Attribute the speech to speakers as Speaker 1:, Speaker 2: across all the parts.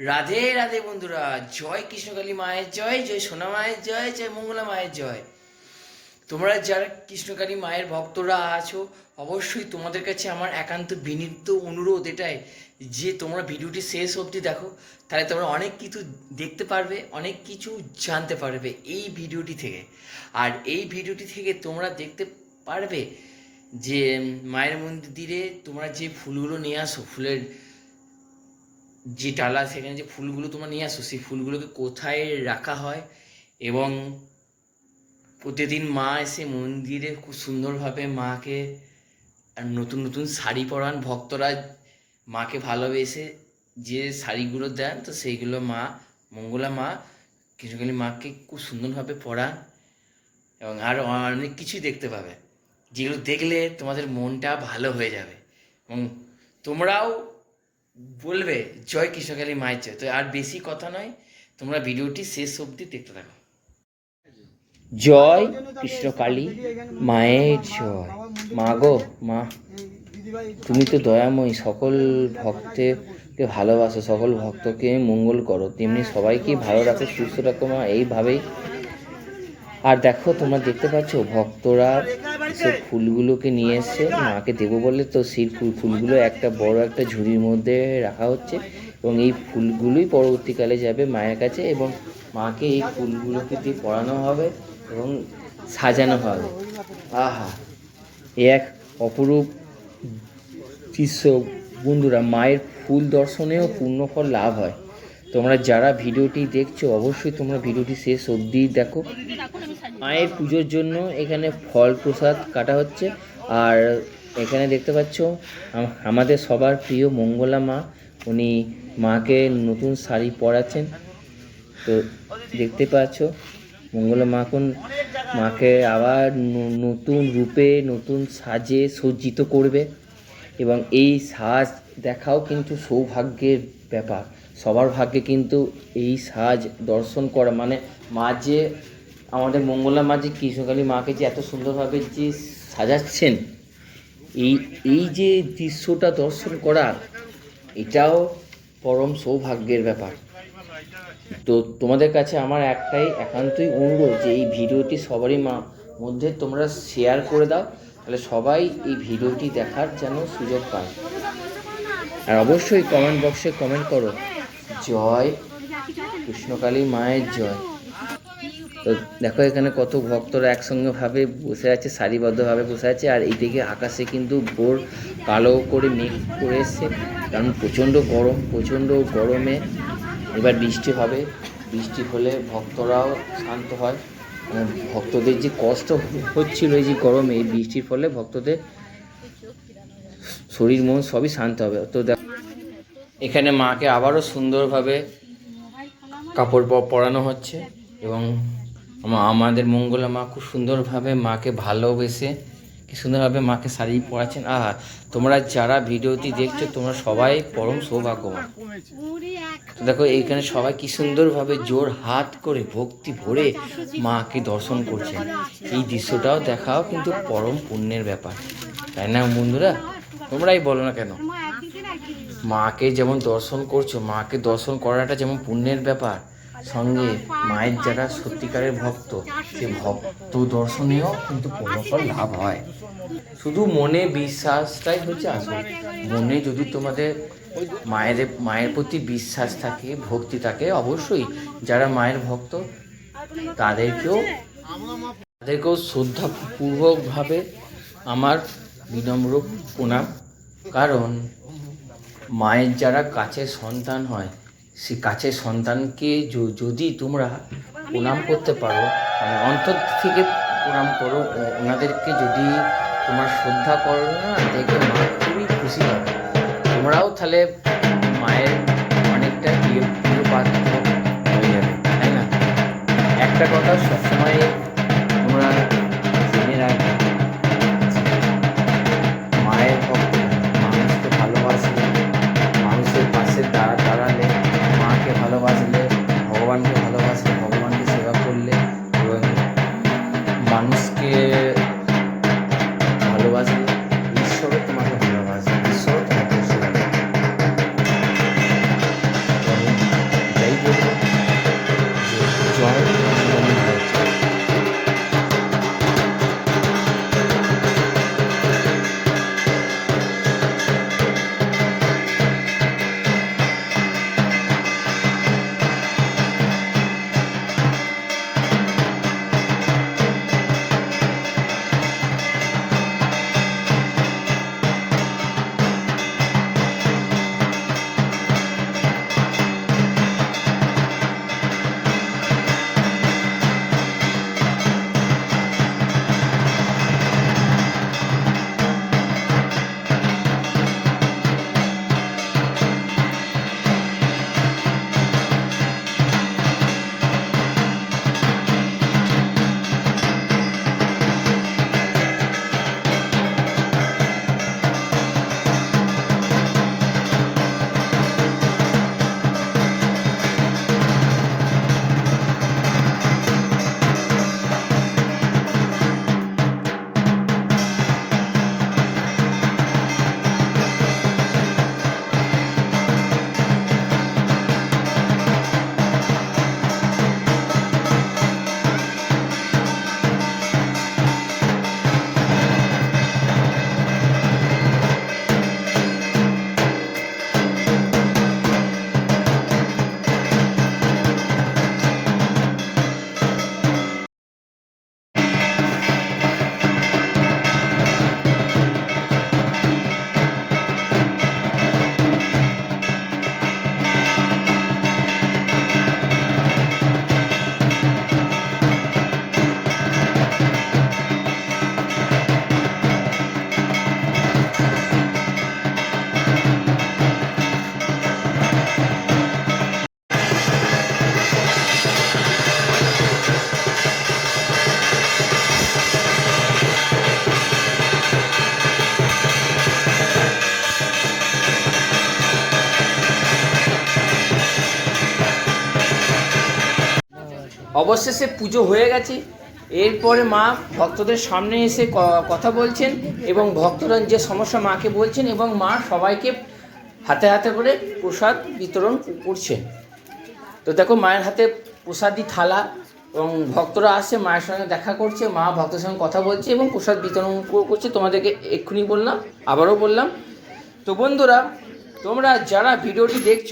Speaker 1: রাধে রাধে বন্ধুরা, জয় কৃষ্ণকালী মায়ের জয় জয় সোনা মায়ের জয় জয় মঙ্গলা মায়ের জয়। তোমরা যারা কৃষ্ণকালী মায়ের ভক্তরা আছো, অবশ্যই তোমাদের কাছে আমার একান্ত বিনীত অনুরোধ এটাই যে তোমরা ভিডিওটি শেষ অবধি দেখো, তাহলে তোমরা অনেক কিছু দেখতে পারবে, অনেক কিছু জানতে পারবে এই ভিডিওটি থেকে। আর এই ভিডিওটি থেকে তোমরা দেখতে পারবে যে মায়ের মন্দিরে তোমরা যে ফুলগুলো নিয়ে আসো, ফুলের যে ডালা, সেখানে যে ফুলগুলো তোমরা নিয়ে আসো, সেই ফুলগুলোকে কোথায় রাখা হয় এবং প্রতিদিন মা এসে মন্দিরে খুব সুন্দরভাবে মাকে, আর নতুন নতুন শাড়ি পরান। ভক্তরা মাকে ভালোবেসে যে শাড়িগুলো দেন, তো সেইগুলো মা, মঙ্গলা মা, কৃষ্ণকালী মাকে খুব সুন্দরভাবে পরান এবং আরও অনেক কিছুই দেখতে পাবে। যেগুলো দেখলে তোমাদের মনটা ভালো হয়ে যাবে এবং তোমরাও বলবে, জয় কৃষ্ণকালী মায়ের জয়। তো আর বেশি কথা নয়, তোমরা ভিডিওটি শেষ অবধি দেখতে থাকো। জয় কৃষ্ণকালী, মায়ের জয়। মা গো, মা, তুমি তো দয়াময়ী, সকল ভক্তকে ভালোবাসো, সকল ভক্তকে মঙ্গল করো। তেমনি সবাইকে ভালো রাখো, সুস্থ রাখো, মা, এইভাবেই। আর দেখো, তোমরা দেখতে পাচ্ছ, ভক্তরা সব ফুলগুলোকে নিয়ে এসছে, মাকে দেবো বলে তো সেই ফুল ফুলগুলো একটা বড় একটা ঝুড়ির মধ্যে রাখা হচ্ছে এবং এই ফুলগুলোই পরবর্তীকালে যাবে মায়ের কাছে এবং মাকে এই ফুলগুলোকে দিয়ে পরানো হবে। এবং সাজানো হবে। আহা এক অপরূপ দৃশ্য। বন্ধুরা, মায়ের ফুল দর্শনেও পূর্ণফল লাভ হয়। তোমরা যারা ভিডিওটি দেখছ, অবশ্যই তোমরা ভিডিওটি শেষ অবধি দেখো। মায়ের পুজোর জন্য এখানে ফল প্রসাদ কাটা হচ্ছে। আর এখানে দেখতে পাচ্ছ আমাদের সবার প্রিয় মঙ্গলা মা। উনি মাকে নতুন শাড়ি পরাচ্ছেন। তো দেখতে পাচ্ছ মঙ্গলা মা এখন মাকে আবার নতুন রূপে, নতুন সাজে সজ্জিত করবে এবং এই সাজ দেখাও কিন্তু সৌভাগ্যের ব্যাপার। সবার ভাগ্যে কিন্তু এই সাজ দর্শন করা মানে মা যে আমাদের মঙ্গলা মা যে কৃষ্ণকালী মাকে যে এত সুন্দরভাবে যে সাজাচ্ছেন, এই এই যে দৃশ্যটা দর্শন করা, এটাও পরম সৌভাগ্যের ব্যাপার। তো তোমাদের কাছে আমার একটাই একান্তই অনুরোধ যে এই ভিডিওটি সবারই মা মধ্যে তোমরা শেয়ার করে দাও, তাহলে সবাই এই ভিডিওটি দেখার যেন সুযোগ পায়। আর অবশ্যই কমেন্ট বক্সে কমেন্ট করো, জয় কৃষ্ণকালী মায়ের জয়। তো দেখো এখানে কত ভক্তরা একসঙ্গে ভাবে বসে আছে, সারিবদ্ধভাবে বসে আছে, আর এইদিকে আকাশে কিন্তু ভোর কালো করে মেঘ করে এসছে। কারণ প্রচণ্ড গরম, প্রচণ্ড গরমে এবার বৃষ্টি হবে। বৃষ্টি হলে ভক্তরাও শান্ত হয়। ভক্তদের যে কষ্ট হচ্ছিল এই যে গরমে বৃষ্টির ফলে ভক্তদের শরীর, মন সবই শান্ত হবে। তো দেখ এখানে মাকে আবারও সুন্দরভাবে কাপড় পরানো হচ্ছে এবং আমাদের মঙ্গলা মা খুব সুন্দরভাবে মাকে ভালোবেসে কি সুন্দরভাবে মাকে শাড়ি পরাচ্ছেন। আহা, তোমরা যারা ভিডিওটি দেখছ, তোমরা সবাই পরম সৌভাগ্যবান। দেখো, এইখানে সবাই কি সুন্দরভাবে জোর হাত করে ভক্তি ভরে মাকে দর্শন করছেন। এই দৃশ্যটাও দেখাও কিন্তু পরম পুণ্যের ব্যাপার। তাই না বন্ধুরা? তোমরাই বলো না কেন? মাকে যেমন দর্শন করছ, মাকে দর্শন করাটা যেমন পুণ্যের ব্যাপার সঙ্গে মায়ের যারা সত্যিকারের ভক্ত, সে ভক্ত দর্শনেও কিন্তু পুণ্যফল লাভ হয়। শুধু মনে বিশ্বাসটাই হচ্ছে আসল। মনে যদি তোমাদের মায়ের মায়ের প্রতি বিশ্বাস থাকে, ভক্তি থাকে, অবশ্যই যারা মায়ের ভক্ত, তাদেরকেও তাদেরকেও শ্রদ্ধাপূর্বকভাবে আমার বিনম্র প্রণাম। কারণ মায়ের যারা কাছের সন্তান হয় সেই কাছের সন্তানকে যদি তোমরা প্রণাম করতে পারো মানে অন্তর থেকে প্রণাম করো ওনাদেরকে যদি তোমার শ্রদ্ধা করো না দেখে মা খুবই খুশি হবে। তোমরাও তাহলে অবশেষে পুজো হয়ে গেছে। এরপরে মা ভক্তদের সামনে এসে কথা বলছেন এবং ভক্তরা যে সমস্যা মাকে বলছেন এবং মা সবাইকে হাতে হাতে করে প্রসাদ বিতরণ করছেন। তো দেখো মায়ের হাতে প্রসাদি থালা এবং ভক্তরা আসছে মায়ের সঙ্গে দেখা করছে, মা ভক্তের সঙ্গে কথা বলছে এবং প্রসাদ বিতরণ করছে। তোমাদেরকে এক্ষুনি বললাম, আবারও বললাম। তো বন্ধুরা, তোমরা যারা ভিডিওটি দেখছ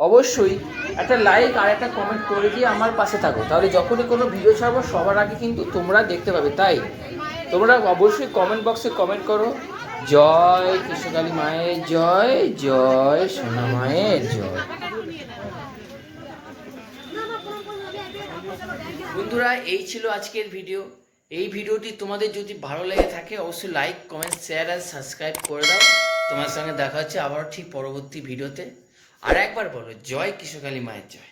Speaker 1: অবশ্যই একটা লাইক আর একটা কমেন্ট করে দিয়ে আমার পাশে থাকো। তাহলে যখনই কোনো ভিডিও ছাড়বো, সবার আগে কিন্তু তোমরা দেখতে পাবে, তাই? তোমরা অবশ্যই কমেন্ট বক্সে কমেন্ট করো, জয় কৃষ্ণকালী মায়ের জয় জয় সোনা মায়ের জয়। বন্ধুরা, এই ছিল আজকের ভিডিও এই ভিডিওটি তোমাদের যদি ভালো লেগে থাকে, অবশ্যই লাইক কমেন্ট শেয়ার আর সাবস্ক্রাইব করে দাও। তোমার সঙ্গে দেখা হচ্ছে আবার ঠিক পরবর্তী ভিডিওতে আর একবার বলো জয় কিশোকালী মায়ের জয়।